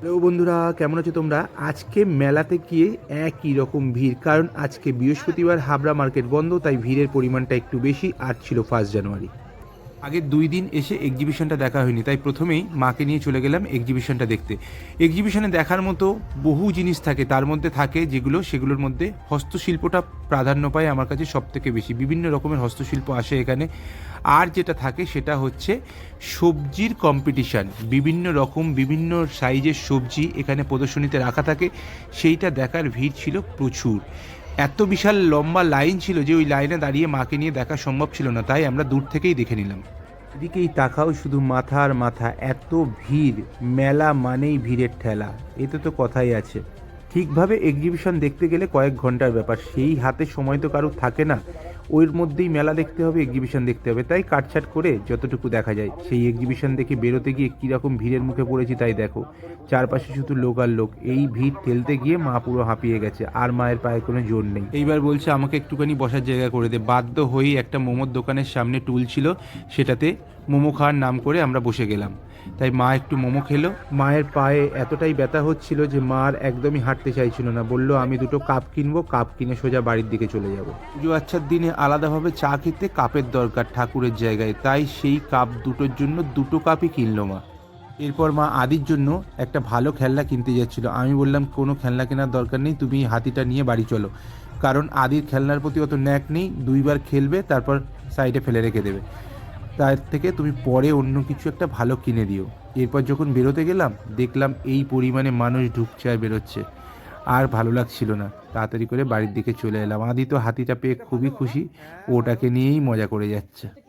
Hello বন্ধুরা, কেমন আছো তোমরা? আজকে মেলাতে গিয়ে একই রকম ভিড়, কারণ আজকে বৃহস্পতিবার হাবড়া মার্কেট বন্ধ, তাই ভিড়ের পরিমাণটা একটু বেশি, আর ছিল ফার্স্ট জানুয়ারি আগের দুই দিন এসে এক্সিবিশনটা দেখা হয়নি, তাই প্রথমেই মাকে নিয়ে চলে গেলাম এক্সিবিশনটা দেখতে। এক্সিবিশনে দেখার মতো বহু জিনিস থাকে, তার মধ্যে থাকে যেগুলো, সেগুলোর মধ্যে হস্তশিল্পটা প্রাধান্য পায় আমার কাছে সব থেকে বেশি। বিভিন্ন রকমের হস্তশিল্প আসে এখানে। আর যেটা থাকে সেটা হচ্ছে সবজির কম্পিটিশান বিভিন্ন রকম, বিভিন্ন সাইজের সবজি এখানে প্রদর্শনীতে রাখা থাকে। সেইটা দেখার ভিড় ছিল প্রচুর। এত বিশাল লম্বা লাইন ছিল যে ওই লাইনে দাঁড়িয়ে মাকে নিয়ে দেখা সম্ভব ছিল না, তাই আমরা দূর থেকেই দেখে নিলাম। এদিকেই তাকাও শুধু মাথার মাথা, এত ভিড়, মেলা মানেই ভিড়ের ঠেলা, এতে তো কথাই আছে। ঠিকভাবে এক্সিবিশন দেখতে গেলে কয়েক ঘণ্টার ব্যাপার, সেই হাতে সময় তো কারও থাকে না। ওর মধ্যেই মেলা দেখতে হবে এক্সিবিশন দেখতে হবে। তাই কাটছাট করে যতটুকু দেখা যায়, সেই এক্সিবিশন দেখে বেরোতে গিয়ে কীরকম ভিড়ের মুখে পড়েছি তাই দেখো। চারপাশে শুধু লোক আর লোক, এই ভিড় ঠেলতে গিয়ে মা পুরো হাঁপিয়ে গেছে, আর মায়ের পায়ে কোনো জোর নেই। এইবার বলছে, আমাকে একটুখানি বসার জায়গা করে দে। বাধ্য হয়েই একটা মোমোর দোকানের সামনে টুল ছিল, সেটাতে মোমো খাওয়ার নাম করে আমরা বসে গেলাম। তাই মা একটু মোমো খেলো। মায়ের পায়ে এতটাই ব্যথা হচ্ছিল যে মা আর একদমই হাঁটতে চাইছিল না। বলল, আমি দুটো কাপ কিনবো, কাপ কিনে সোজা বাড়ির দিকে চলে যাব। পুজো আচ্ছার দিনে আলাদাভাবে চা খেতে কাপের দরকার ঠাকুরের জায়গায়। তাই সেই কাপ দুটোর জন্য দুটো কাপই কিনলো মা। এরপর মা আদির জন্য একটা ভালো খেলনা কিনতে যাচ্ছিল। আমি বললাম, কোনো খেলনা কেনার দরকার নেই, তুমি হাতিটা নিয়ে বাড়ি চলো। কারণ আদির খেলনার প্রতি অত ন্যাক নেই, দুইবার খেলবে, তারপর সাইডে ফেলে রেখে দেবে। তার থেকে তুমি পরে অন্য কিছু একটা ভালো কিনে দিও। এরপর যখন বেরোতে গেলাম, দেখলাম এই পরিমাণে মানুষ ঢুকছে আর বেরোচ্ছে। আর ভালো লাগছিল না। তাড়াতাড়ি করে বাড়ির দিকে চলে এলাম। আদি তো হাতিটা পেয়ে খুবই খুশি। ওটাকে নিয়েই মজা করে যাচ্ছে।